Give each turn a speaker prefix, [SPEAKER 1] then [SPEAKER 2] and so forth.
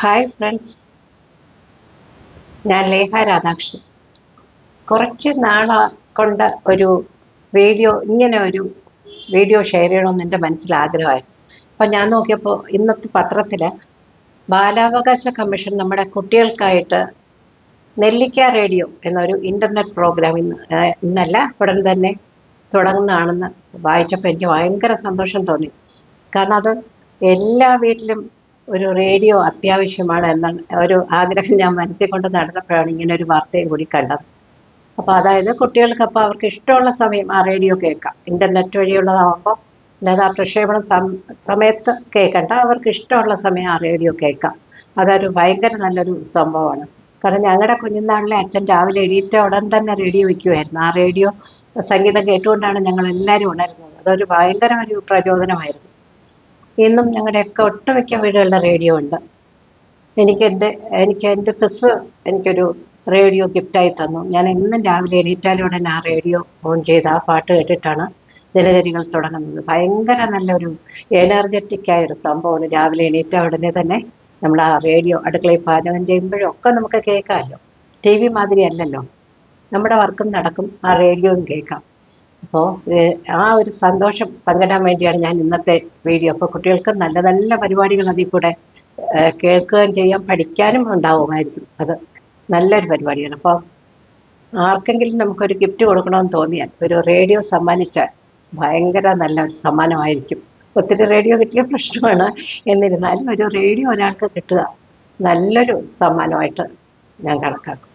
[SPEAKER 1] Hi friends ഞാൻ ലേഹ രാധാകൃഷ്ണൻ. കുറച്ച് നാള കൊണ്ട് ഒരു വീഡിയോ ഇങ്ങനെ ഒരു വീഡിയോ ഷെയർ ചെയ്യണമെന്ന് എന്റെ മനസ്സിൽ ആഗ്രഹമായിരുന്നു. അപ്പം ഞാൻ നോക്കിയപ്പോൾ ഇന്നത്തെ പത്രത്തിൽ ബാലാവകാശ കമ്മീഷൻ നമ്മുടെ കുട്ടികൾക്കായിട്ട് നെല്ലിക്ക റേഡിയോ എന്നൊരു ഇന്റർനെറ്റ് പ്രോഗ്രാം ഇന്ന് ഇന്നല്ല ഉടൻ തന്നെ തുടങ്ങുന്നതാണെന്ന് വായിച്ചപ്പോൾ എനിക്ക് ഭയങ്കര സന്തോഷം തോന്നി. കാരണം അത് എല്ലാ വീട്ടിലും ഒരു റേഡിയോ അത്യാവശ്യമാണ് എന്ന ഒരു ആഗ്രഹം ഞാൻ മനസ്സിൽ നടന്നപ്പോഴാണ് ഇങ്ങനെ ഒരു വാർത്തയും കൂടി കണ്ടത്. അപ്പോൾ അതായത് കുട്ടികൾക്ക് അപ്പോൾ അവർക്ക് ഇഷ്ടമുള്ള സമയം ആ റേഡിയോ കേൾക്കാം. ഇന്റർനെറ്റ് വഴിയുള്ളതാകുമ്പോൾ അതായത് ആ പ്രക്ഷേപണം സമയത്ത് കേൾക്കണ്ട അവർക്ക് ഇഷ്ടമുള്ള സമയം ആ റേഡിയോ കേൾക്കാം. അതൊരു ഭയങ്കര നല്ലൊരു സംഭവമാണ്. കാരണം ഞങ്ങളുടെ കുഞ്ഞുനാളിലെ അച്ഛൻ രാവിലെ എഴുതിയിട്ട് ഉടൻ തന്നെ റേഡിയോ വയ്ക്കുമായിരുന്നു ആ റേഡിയോ സംഗീതം കേട്ടുകൊണ്ടാണ് ഞങ്ങൾ എല്ലാവരും ഉണരുന്നത്. അതൊരു ഭയങ്കര ഒരു പ്രചോദനമായിരുന്നു. ഇന്നും ഞങ്ങളുടെയൊക്കെ ഒട്ടുമിക്ക വീടുകളുടെ റേഡിയോ ഉണ്ട്. എനിക്ക് എനിക്ക് എന്റെ സിസ്റ്റർ എനിക്കൊരു റേഡിയോ ഗിഫ്റ്റായി തന്നു. ഞാൻ എന്നും രാവിലെ എണീറ്റാലുടൻ ആ റേഡിയോ ഓൺ ചെയ്ത് ആ പാട്ട് കേട്ടിട്ടാണ് ദിനചര്യകൾ തുടങ്ങുന്നത്. ഭയങ്കര നല്ലൊരു എനർജറ്റിക് ആയ ഒരു സംഭവമാണ്. രാവിലെ എണീറ്റ ഉടനെ തന്നെ നമ്മൾ ആ റേഡിയോ അടുക്കളയിൽ പാചകം ചെയ്യുമ്പോഴും ഒക്കെ നമുക്ക് കേൾക്കാമല്ലോ. ടി വി മാതിരി അല്ലല്ലോ. നമ്മുടെ വർക്കും നടക്കും ആ റേഡിയോയും കേൾക്കാം. അപ്പോൾ ആ ഒരു സന്തോഷം പങ്കിടാൻ വേണ്ടിയാണ് ഞാൻ ഇന്നത്തെ വീഡിയോ. അപ്പോൾ കുട്ടികൾക്ക് നല്ല നല്ല പരിപാടികൾ അതിൽ കൂടെ കേൾക്കുകയും ചെയ്യാം പഠിക്കാനും ഉണ്ടാവുമായിരിക്കും. അത് നല്ലൊരു പരിപാടിയാണ്. അപ്പോൾ ആർക്കെങ്കിലും നമുക്കൊരു ഗിഫ്റ്റ് കൊടുക്കണമെന്ന് തോന്നിയാൽ ഒരു റേഡിയോ സമ്മാനിച്ചാൽ ഭയങ്കര നല്ല ഒരു സമ്മാനമായിരിക്കും. ഒത്തിരി റേഡിയോ കിട്ടിയ പ്രശ്നമാണ്. എന്നിരുന്നാലും ഒരു റേഡിയോ ഒരാൾക്ക് കിട്ടുക നല്ലൊരു സമ്മാനമായിട്ട് ഞാൻ കണക്കാക്കും.